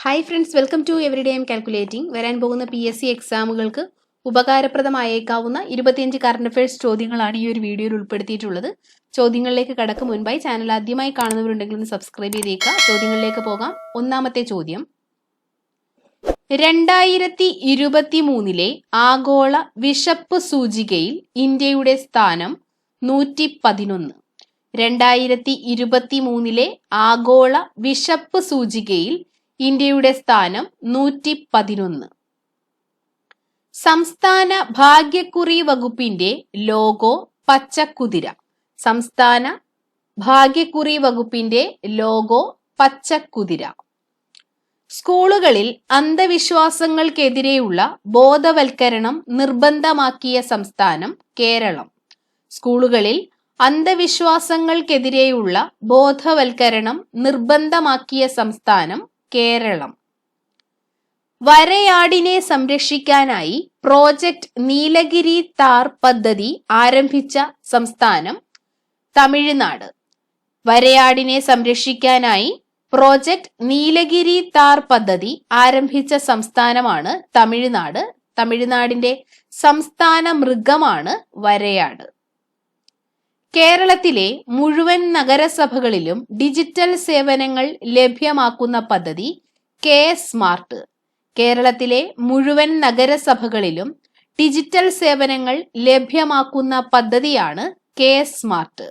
Hi friends welcome to every day M calculating വരാൻ പോകുന്ന P S C എക്സാമുകൾക്ക് ഉപകാരപ്രദമായേക്കാവുന്ന ഇരുപത്തിയഞ്ച് കറണ്ട് അഫയേഴ്സ് ചോദ്യങ്ങളാണ് ഈ ഒരു വീഡിയോയിൽ ഉൾപ്പെടുത്തിയിട്ടുള്ളത്. ചോദ്യങ്ങളിലേക്ക് കടക്കും മുൻപായി ചാനൽ ആദ്യമായി കാണുന്നവരുണ്ടെങ്കിൽ ഒന്ന് സബ്സ്ക്രൈബ് ചെയ്തേക്കുക. ചോദ്യങ്ങളിലേക്ക് പോകാം. ഒന്നാമത്തെ ചോദ്യം. രണ്ടായിരത്തി ഇരുപത്തി മൂന്നിലെ ആഗോള വിശപ്പ് സൂചികയിൽ ഇന്ത്യയുടെ സ്ഥാനം നൂറ്റി പതിനൊന്ന് രണ്ടായിരത്തി ഇരുപത്തി മൂന്നിലെ ആഗോള വിശപ്പ് സൂചികയിൽ ഇന്ത്യയുടെ സ്ഥാനം നൂറ്റി പതിനൊന്ന് സംസ്ഥാന ഭാഗ്യക്കുറി വകുപ്പിന്റെ ലോഗോ പച്ചക്കുതിര. സംസ്ഥാന ഭാഗ്യക്കുറി വകുപ്പിന്റെ ലോഗോ പച്ചക്കുതിര. സ്കൂളുകളിൽ അന്ധവിശ്വാസങ്ങൾക്കെതിരെയുള്ള ബോധവൽക്കരണം നിർബന്ധമാക്കിയ സംസ്ഥാനം കേരളം. സ്കൂളുകളിൽ അന്ധവിശ്വാസങ്ങൾക്കെതിരെയുള്ള ബോധവൽക്കരണം നിർബന്ധമാക്കിയ സംസ്ഥാനം കേരളം. വരയാടിനെ സംരക്ഷിക്കാനായി പ്രോജക്റ്റ് നീലഗിരി താർ പദ്ധതി ആരംഭിച്ച സംസ്ഥാനം തമിഴ്നാട്. വരയാടിനെ സംരക്ഷിക്കാനായി പ്രോജക്റ്റ് നീലഗിരി താർ പദ്ധതി ആരംഭിച്ച സംസ്ഥാനമാണ് തമിഴ്നാട്. തമിഴ്നാടിന്റെ സംസ്ഥാന മൃഗമാണ് വരയാട്. കേരളത്തിലെ മുഴുവൻ നഗരസഭകളിലും ഡിജിറ്റൽ സേവനങ്ങൾ ലഭ്യമാക്കുന്ന പദ്ധതി കെ സ്മാർട്ട്. കേരളത്തിലെ മുഴുവൻ നഗരസഭകളിലും ഡിജിറ്റൽ സേവനങ്ങൾ ലഭ്യമാക്കുന്ന പദ്ധതിയാണ് കെ സ്മാർട്ട്.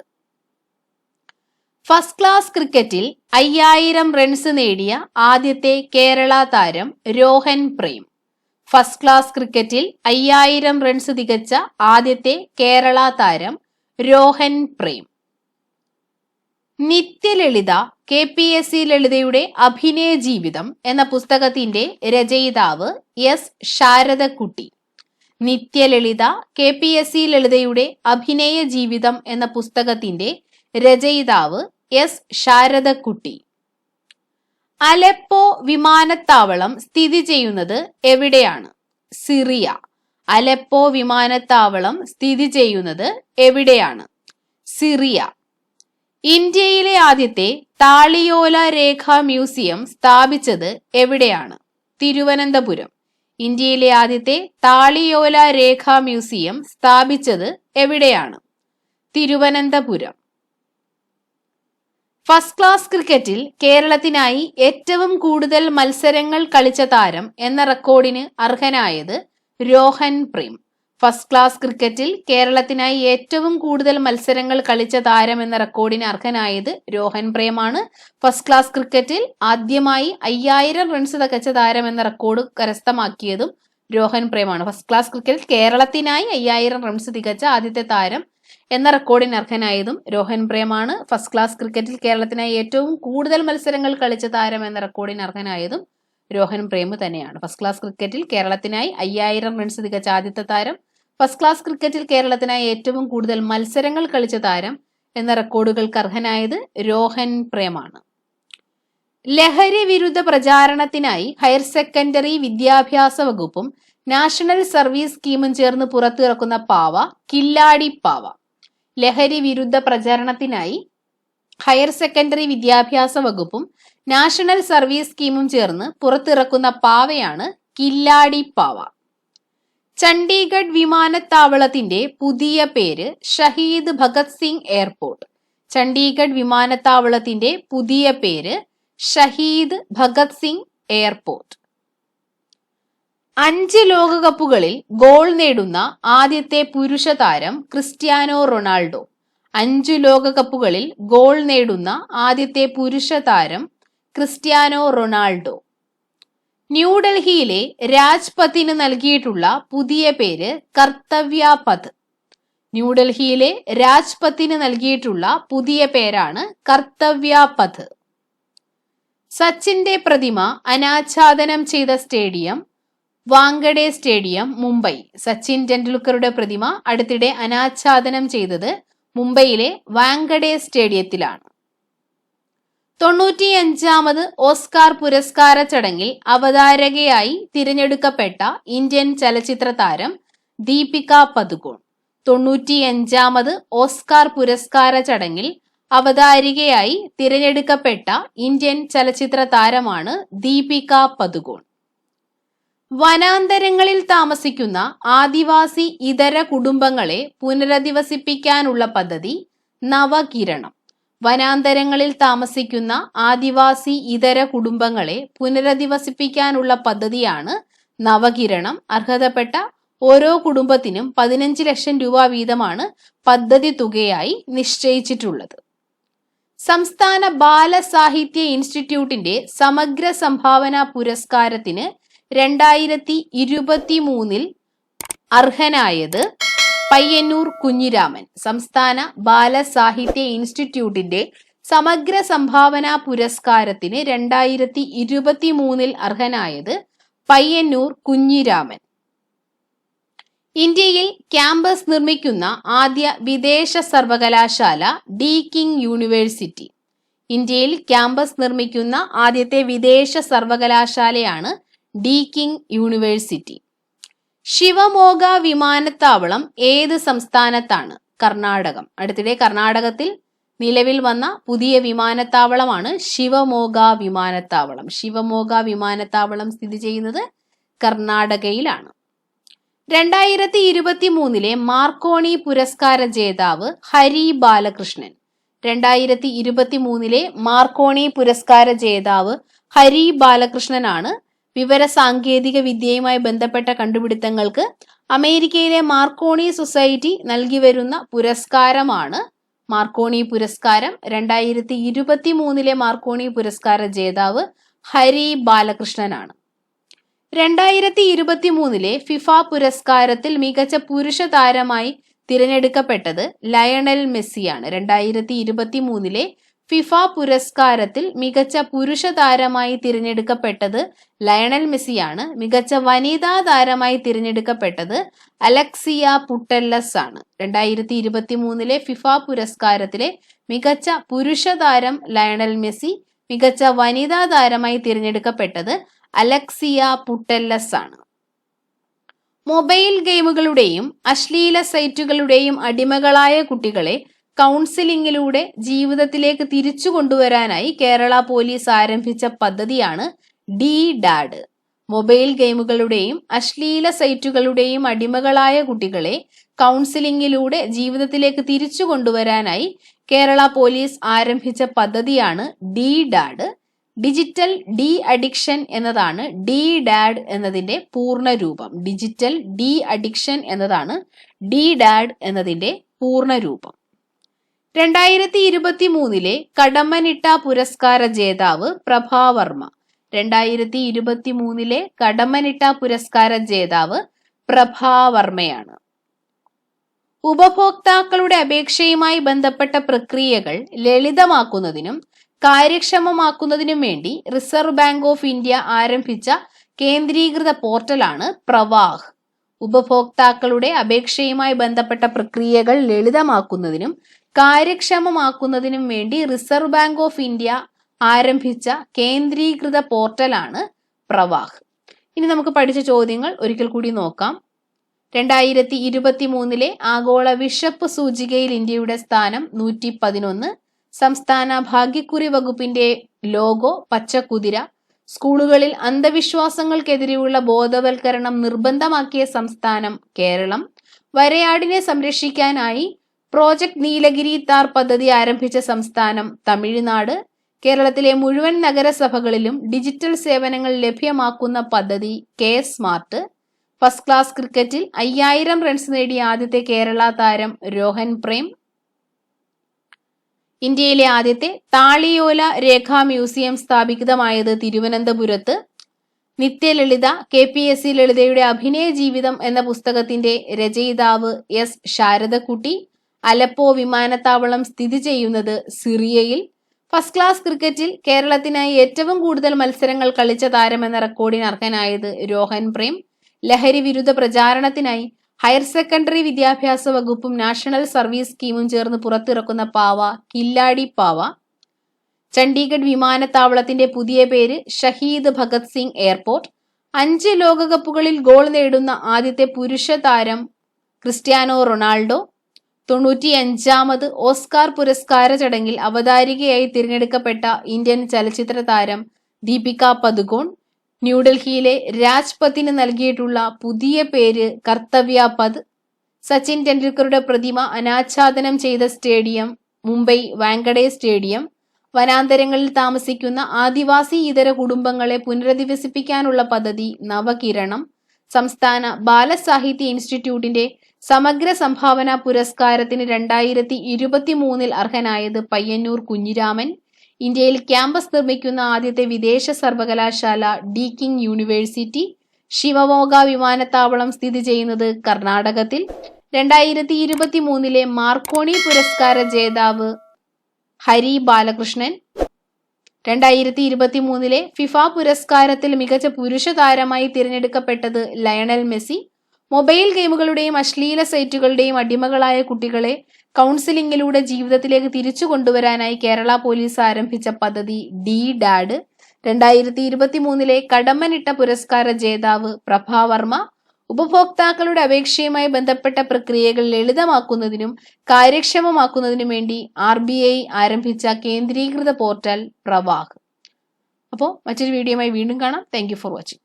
ഫസ്റ്റ് ക്ലാസ് ക്രിക്കറ്റിൽ അയ്യായിരം റൺസ് നേടിയ ആദ്യത്തെ കേരള താരം രോഹൻ പ്രേം. ഫസ്റ്റ് ക്ലാസ് ക്രിക്കറ്റിൽ അയ്യായിരം റൺസ് തികച്ച ആദ്യത്തെ കേരള താരം Rohan Prem. Nithyalalitha K P S C ലളിതയുടെ അഭിനയ ജീവിതം എന്ന പുസ്തകത്തിന്റെ രചയിതാവ് S Sharadakutty. Nithyalalitha K P S C ലളിതയുടെ അഭിനയ ജീവിതം എന്ന പുസ്തകത്തിന്റെ രചയിതാവ് എസ് ശാരദക്കുട്ടി. അലപ്പോ വിമാനത്താവളം സ്ഥിതി ചെയ്യുന്നത് എവിടെയാണ്? സിറിയ. അലപ്പോ വിമാനത്താവളം സ്ഥിതി ചെയ്യുന്നത് എവിടെയാണ്? സിറിയ. ഇന്ത്യയിലെ ആദ്യത്തെ താളിയോല രേഖ മ്യൂസിയം സ്ഥാപിച്ചത് എവിടെയാണ്? തിരുവനന്തപുരം. ഇന്ത്യയിലെ ആദ്യത്തെ താളിയോല രേഖ മ്യൂസിയം സ്ഥാപിച്ചത് എവിടെയാണ്? തിരുവനന്തപുരം. ഫസ്റ്റ് ക്ലാസ് ക്രിക്കറ്റിൽ കേരളത്തിനായി ഏറ്റവും കൂടുതൽ മത്സരങ്ങൾ കളിച്ച താരം എന്ന റെക്കോർഡിന് അർഹനായത് രോഹൻ പ്രീം. ഫസ്റ്റ് ക്ലാസ് ക്രിക്കറ്റിൽ കേരളത്തിനായി ഏറ്റവും കൂടുതൽ മത്സരങ്ങൾ കളിച്ച താരം എന്ന റെക്കോർഡിന് അർഹനായത് രോഹൻ പ്രേമാണ്. ഫസ്റ്റ് ക്ലാസ് ക്രിക്കറ്റിൽ ആദ്യമായി അയ്യായിരം റൺസ് തകച്ച താരം എന്ന റെക്കോർഡ് കരസ്ഥമാക്കിയതും രോഹൻ പ്രേമാണ്. ഫസ്റ്റ് ക്ലാസ് ക്രിക്കറ്റിൽ കേരളത്തിനായി അയ്യായിരം റൺസ് തികച്ച ആദ്യത്തെ താരം എന്ന റെക്കോർഡിന് അർഹനായതും രോഹൻ പ്രേമാണ്. ഫസ്റ്റ് ക്ലാസ് ക്രിക്കറ്റിൽ കേരളത്തിനായി ഏറ്റവും കൂടുതൽ മത്സരങ്ങൾ കളിച്ച താരം എന്ന റെക്കോർഡിന് അർഹനായതും രോഹൻ പ്രേം തന്നെയാണ്. ഫസ്റ്റ് ക്ലാസ് ക്രിക്കറ്റിൽ കേരളത്തിനായി അയ്യായിരം റൺസ് തികച്ച ആദ്യത്തെ താരം. ഫസ്റ്റ് ക്ലാസ് ക്രിക്കറ്റിൽ കേരളത്തിനായി ഏറ്റവും കൂടുതൽ മത്സരങ്ങൾ കളിച്ച താരം എന്ന റെക്കോർഡുകൾക്ക് അർഹനായത് രോഹൻ പ്രേമാണ്. ലഹരി വിരുദ്ധ പ്രചാരണത്തിനായി ഹയർ സെക്കൻഡറി വിദ്യാഭ്യാസ വകുപ്പും നാഷണൽ സർവീസ് സ്കീമും ചേർന്ന് പുറത്തിറക്കുന്ന പാവ കില്ലാടി പാവ. ലഹരി വിരുദ്ധ പ്രചാരണത്തിനായി ഹയർ സെക്കൻഡറി വിദ്യാഭ്യാസ വകുപ്പും നാഷണൽ സർവീസ് സ്കീമും ചേർന്ന് പുറത്തിറക്കുന്ന പാവയാണ് കില്ലാടി പാവ. ചണ്ഡീഗഡ് വിമാനത്താവളത്തിന്റെ പുതിയ പേര് ഷഹീദ് ഭഗത് സിംഗ് എയർപോർട്ട്. ചണ്ഡീഗഡ് വിമാനത്താവളത്തിന്റെ പുതിയ പേര് ഷഹീദ് ഭഗത് സിംഗ് എയർപോർട്ട്. അഞ്ച് ലോകകപ്പുകളിൽ ഗോൾ നേടുന്ന ആദ്യത്തെ പുരുഷ താരം ക്രിസ്ത്യാനോ റൊണാൾഡോ. അഞ്ചു ലോകകപ്പുകളിൽ ഗോൾ നേടുന്ന ആദ്യത്തെ പുരുഷ താരം ക്രിസ്ത്യാനോ റൊണാൾഡോ. ന്യൂഡൽഹിയിലെ രാജ്പഥിന് നൽകിയിട്ടുള്ള പുതിയ പേര് കർത്തവ്യ പഥ് ന്യൂഡൽഹിയിലെ രാജ്പഥിന് നൽകിയിട്ടുള്ള പുതിയ പേരാണ് കർത്തവ്യ പഥ് സച്ചിന്റെ പ്രതിമ അനാച്ഛാദനം ചെയ്ത സ്റ്റേഡിയം വാങ്കഡെ സ്റ്റേഡിയം മുംബൈ. സച്ചിൻ ടെണ്ടുൽക്കറുടെ പ്രതിമ അടുത്തിടെ അനാച്ഛാദനം ചെയ്തത് മുംബൈയിലെ വാങ്കഡേ സ്റ്റേഡിയത്തിലാണ്. തൊണ്ണൂറ്റിയഞ്ചാമത് ഓസ്കാർ പുരസ്കാര ചടങ്ങിൽ അവതാരകയായി തിരഞ്ഞെടുക്കപ്പെട്ട ഇന്ത്യൻ ചലച്ചിത്ര താരം ദീപിക പതുകോൺ തൊണ്ണൂറ്റിയഞ്ചാമത് ഓസ്കാർ പുരസ്കാര ചടങ്ങിൽ അവതാരികയായി തിരഞ്ഞെടുക്കപ്പെട്ട ഇന്ത്യൻ ചലച്ചിത്ര താരമാണ് ദീപിക പദുകോൺ. വനാന്തരങ്ങളിൽ താമസിക്കുന്ന ആദിവാസി ഇതര കുടുംബങ്ങളെ പുനരധിവസിപ്പിക്കാനുള്ള പദ്ധതി നവകിരണം. വനാന്തരങ്ങളിൽ താമസിക്കുന്ന ആദിവാസി ഇതര കുടുംബങ്ങളെ പുനരധിവസിപ്പിക്കാനുള്ള പദ്ധതിയാണ് നവകിരണം. അർഹതപ്പെട്ട ഓരോ കുടുംബത്തിനും പതിനഞ്ച് ലക്ഷം രൂപ വീതമാണ് പദ്ധതി തുകയായി നിശ്ചയിച്ചിട്ടുള്ളത്. സംസ്ഥാന ബാലസാഹിത്യ ഇൻസ്റ്റിറ്റ്യൂട്ടിന്റെ സമഗ്ര സംഭാവന പുരസ്കാരത്തിന് രണ്ടായിരത്തി ഇരുപത്തി മൂന്നിൽ അർഹനായത് പയ്യന്നൂർ കുഞ്ഞിരാമൻ. സംസ്ഥാന ബാലസാഹിത്യ ഇൻസ്റ്റിറ്റ്യൂട്ടിന്റെ സമഗ്ര സംഭാവന പുരസ്കാരത്തിന് രണ്ടായിരത്തി ഇരുപത്തി മൂന്നിൽ അർഹനായത് പയ്യന്നൂർ കുഞ്ഞിരാമൻ. ഇന്ത്യയിൽ ക്യാമ്പസ് നിർമ്മിക്കുന്ന ആദ്യ വിദേശ സർവകലാശാല ഡി കിങ് യൂണിവേഴ്സിറ്റി. ഇന്ത്യയിൽ ക്യാമ്പസ് നിർമ്മിക്കുന്ന ആദ്യത്തെ വിദേശ സർവകലാശാലയാണ് ഡി കിങ് യൂണിവേഴ്സിറ്റി. ശിവമോഗ വിമാനത്താവളം ഏത് സംസ്ഥാനത്താണ്? കർണാടകം. അടുത്തിടെ കർണാടകത്തിൽ നിലവിൽ വന്ന പുതിയ വിമാനത്താവളമാണ് ശിവമോഗ വിമാനത്താവളം. ശിവമോഗ വിമാനത്താവളം സ്ഥിതി ചെയ്യുന്നത് കർണാടകയിലാണ്. രണ്ടായിരത്തി ഇരുപത്തി മൂന്നിലെ മാർക്കോണി പുരസ്കാര ജേതാവ് ഹരി ബാലകൃഷ്ണൻ. രണ്ടായിരത്തി ഇരുപത്തി മൂന്നിലെ മാർക്കോണി പുരസ്കാര ജേതാവ് ഹരി ബാലകൃഷ്ണനാണ് വിവര സാങ്കേതിക വിദ്യയുമായി ബന്ധപ്പെട്ട കണ്ടുപിടുത്തങ്ങൾക്ക് അമേരിക്കയിലെ മാർക്കോണി സൊസൈറ്റി നൽകി വരുന്ന പുരസ്കാരമാണ് മാർക്കോണി പുരസ്കാരം. രണ്ടായിരത്തി ഇരുപത്തി മൂന്നിലെ മാർക്കോണി പുരസ്കാര ജേതാവ് ഹരി ബാലകൃഷ്ണനാണ്. രണ്ടായിരത്തി ഇരുപത്തി മൂന്നിലെ ഫിഫ പുരസ്കാരത്തിൽ മികച്ച പുരുഷ താരമായി തിരഞ്ഞെടുക്കപ്പെട്ടത് ലയണൽ മെസ്സിയാണ്. രണ്ടായിരത്തി ഇരുപത്തി മൂന്നിലെ ഫിഫ പുരസ്കാരത്തിൽ മികച്ച പുരുഷ താരമായി തിരഞ്ഞെടുക്കപ്പെട്ടത് ലയണൽ മെസ്സിയാണ്. മികച്ച വനിതാ താരമായി തിരഞ്ഞെടുക്കപ്പെട്ടത് അലക്സിയ പുട്ടല്ലസ് ആണ്. രണ്ടായിരത്തി ഇരുപത്തി മൂന്നിലെ ഫിഫ പുരസ്കാരത്തിലെ മികച്ച പുരുഷ താരം ലയണൽ മെസ്സി മികച്ച വനിതാ താരമായി തിരഞ്ഞെടുക്കപ്പെട്ടത് അലക്സിയ പുട്ടല്ലസ് ആണ്. മൊബൈൽ ഗെയിമുകളുടെയും അശ്ലീല സൈറ്റുകളുടെയും അടിമകളായ കുട്ടികളെ കൗൺസിലിംഗിലൂടെ ജീവിതത്തിലേക്ക് തിരിച്ചു കൊണ്ടുവരാനായി കേരള പോലീസ് ആരംഭിച്ച പദ്ധതിയാണ് ഡി ഡാഡ്. മൊബൈൽ ഗെയിമുകളുടെയും അശ്ലീല സൈറ്റുകളുടെയും അടിമകളായ കുട്ടികളെ കൗൺസിലിംഗിലൂടെ ജീവിതത്തിലേക്ക് തിരിച്ചു കൊണ്ടുവരാനായി കേരള പോലീസ് ആരംഭിച്ച പദ്ധതിയാണ് D DAD. Digital de addiction എന്നതാണ് ഡി ഡാഡ് എന്നതിന്റെ പൂർണ രൂപം ഡിജിറ്റൽ ഡി അഡിക്ഷൻ എന്നതാണ് ഡി ഡാഡ് എന്നതിന്റെ പൂർണ രൂപം രണ്ടായിരത്തി ഇരുപത്തി മൂന്നിലെ കടമ്മനിട്ട പുരസ്കാര ജേതാവ് പ്രഭാവർമ്മ രണ്ടായിരത്തി ഇരുപത്തി മൂന്നിലെ കടമ്മനിട്ട പുരസ്കാര ജേതാവ് പ്രഭാവർമ്മയാണ് ഉപഭോക്താക്കളുടെ അപേക്ഷയുമായി ബന്ധപ്പെട്ട പ്രക്രിയകൾ ലളിതമാക്കുന്നതിനും കാര്യക്ഷമമാക്കുന്നതിനും വേണ്ടി റിസർവ് ബാങ്ക് ഓഫ് ഇന്ത്യ ആരംഭിച്ച കേന്ദ്രീകൃത പോർട്ടലാണ് പ്രവാഹ്. ഉപഭോക്താക്കളുടെ അപേക്ഷയുമായി ബന്ധപ്പെട്ട പ്രക്രിയകൾ ലളിതമാക്കുന്നതിനും കാര്യക്ഷമമാക്കുന്നതിനും വേണ്ടി റിസർവ് ബാങ്ക് ഓഫ് ഇന്ത്യ ആരംഭിച്ച കേന്ദ്രീകൃത പോർട്ടലാണ് പ്രവാഹ്. ഇനി നമുക്ക് പഠിച്ച ചോദ്യങ്ങൾ ഒരിക്കൽ കൂടി നോക്കാം. രണ്ടായിരത്തി ഇരുപത്തി മൂന്നിലെ ആഗോള വിഷപ്പ് സൂചികയിൽ ഇന്ത്യയുടെ സ്ഥാനം നൂറ്റി പതിനൊന്ന് സംസ്ഥാന ഭാഗ്യക്കുറി വകുപ്പിന്റെ ലോഗോ പച്ചക്കുതിര സ്കൂളുകളിൽ അന്ധവിശ്വാസങ്ങൾക്കെതിരെയുള്ള ബോധവൽക്കരണം നിർബന്ധമാക്കിയ സംസ്ഥാനം കേരളം വരയാടിനെ സംരക്ഷിക്കാനായി പ്രോജക്ട് നീലഗിരി താർ പദ്ധതി ആരംഭിച്ച സംസ്ഥാനം തമിഴ്നാട്. കേരളത്തിലെ മുഴുവൻ നഗരസഭകളിലും ഡിജിറ്റൽ സേവനങ്ങൾ ലഭ്യമാക്കുന്ന പദ്ധതി കെ സ്മാർട്ട്. ഫസ്റ്റ് ക്ലാസ് ക്രിക്കറ്റിൽ അയ്യായിരം റൺസ് നേടിയ ആദ്യത്തെ കേരള താരം രോഹൻ പ്രേം. ഇന്ത്യയിലെ ആദ്യത്തെ താളിയോല രേഖാ മ്യൂസിയം സ്ഥാപിതമായത് തിരുവനന്തപുരത്ത്. Nithyalalitha K P S C ലളിതയുടെ അഭിനയ ജീവിതം എന്ന പുസ്തകത്തിന്റെ രചയിതാവ് എസ് ശാരദക്കുട്ടി. അലപ്പോ വിമാനത്താവളം സ്ഥിതി ചെയ്യുന്നത് സിറിയയിൽ. ഫസ്റ്റ് ക്ലാസ് ക്രിക്കറ്റിൽ കേരളത്തിനായി ഏറ്റവും കൂടുതൽ മത്സരങ്ങൾ കളിച്ച താരമെന്ന റെക്കോർഡിന് അർഹനായത് രോഹൻ പ്രേം. ലഹരി വിരുദ്ധ പ്രചാരണത്തിനായി ഹയർ സെക്കൻഡറി വിദ്യാഭ്യാസ വകുപ്പും നാഷണൽ സർവീസ് സ്കീമും ചേർന്ന് പുറത്തിറക്കുന്ന പാവ കില്ലാടി പാവ. ചണ്ഡീഗഡ് വിമാനത്താവളത്തിന്റെ പുതിയ പേര് ഷഹീദ് ഭഗത് സിംഗ് എയർപോർട്ട്. അഞ്ച് ലോകകപ്പുകളിൽ ഗോൾ നേടുന്ന ആദ്യത്തെ പുരുഷ താരം ക്രിസ്ത്യാനോ റൊണാൾഡോ. തൊണ്ണൂറ്റി അഞ്ചാമത് ഓസ്കാർ പുരസ്കാര ചടങ്ങിൽ അവതാരികയായി തിരഞ്ഞെടുക്കപ്പെട്ട ഇന്ത്യൻ ചലച്ചിത്ര താരം ദീപിക പദുകോൺ ന്യൂഡൽഹിയിലെ രാജ്പഥിന് നൽകിയിട്ടുള്ള പുതിയ പേര് കർത്തവ്യ പദ് സച്ചിൻ ടെണ്ടുൽക്കറുടെ പ്രതിമ അനാച്ഛാദനം ചെയ്ത സ്റ്റേഡിയം മുംബൈ വാങ്കഡെ സ്റ്റേഡിയം വനാന്തരങ്ങളിൽ താമസിക്കുന്ന ആദിവാസി ഇതര കുടുംബങ്ങളെ പുനരധിവസിപ്പിക്കാനുള്ള പദ്ധതി നവകിരണം സംസ്ഥാന ബാലസാഹിത്യ ഇൻസ്റ്റിറ്റ്യൂട്ടിന്റെ സമഗ്ര സംഭാവന പുരസ്കാരത്തിന് രണ്ടായിരത്തി ഇരുപത്തി മൂന്നിൽ അർഹനായത് പയ്യന്നൂർ കുഞ്ഞിരാമൻ. ഇന്ത്യയിൽ ക്യാമ്പസ് നിർമ്മിക്കുന്ന ആദ്യത്തെ വിദേശ സർവകലാശാല ഡി കിങ് യൂണിവേഴ്സിറ്റി. ശിവമോഗ വിമാനത്താവളം സ്ഥിതി ചെയ്യുന്നത് കർണാടകത്തിൽ. രണ്ടായിരത്തി ഇരുപത്തി മൂന്നിലെ മാർക്കോണി പുരസ്കാര ജേതാവ് ഹരി ബാലകൃഷ്ണൻ. രണ്ടായിരത്തി ഇരുപത്തി മൂന്നിലെ ഫിഫ പുരസ്കാരത്തിൽ മികച്ച പുരുഷ താരമായി തിരഞ്ഞെടുക്കപ്പെട്ടത് ലയണൽ മെസ്സി. മൊബൈൽ ഗെയിമുകളുടെയും അശ്ലീല സൈറ്റുകളുടെയും അടിമകളായ കുട്ടികളെ കൗൺസിലിംഗിലൂടെ ജീവിതത്തിലേക്ക് തിരിച്ചു കൊണ്ടുവരാനായി കേരള പോലീസ് ആരംഭിച്ച പദ്ധതി ഡി ഡാഡ്. രണ്ടായിരത്തി ഇരുപത്തി മൂന്നിലെ കടമ്മനിട്ട പുരസ്കാര ജേതാവ് പ്രഭാവർമ്മ ഉപഭോക്താക്കളുടെ അപേക്ഷയുമായി ബന്ധപ്പെട്ട പ്രക്രിയകൾ ലളിതമാക്കുന്നതിനും കാര്യക്ഷമമാക്കുന്നതിനും വേണ്ടി ആർ ബി ഐ ആരംഭിച്ച കേന്ദ്രീകൃത പോർട്ടൽ പ്രവാഹ്. അപ്പോൾ മറ്റൊരു വീഡിയോയുമായി വീണ്ടും കാണാം. Thank for watching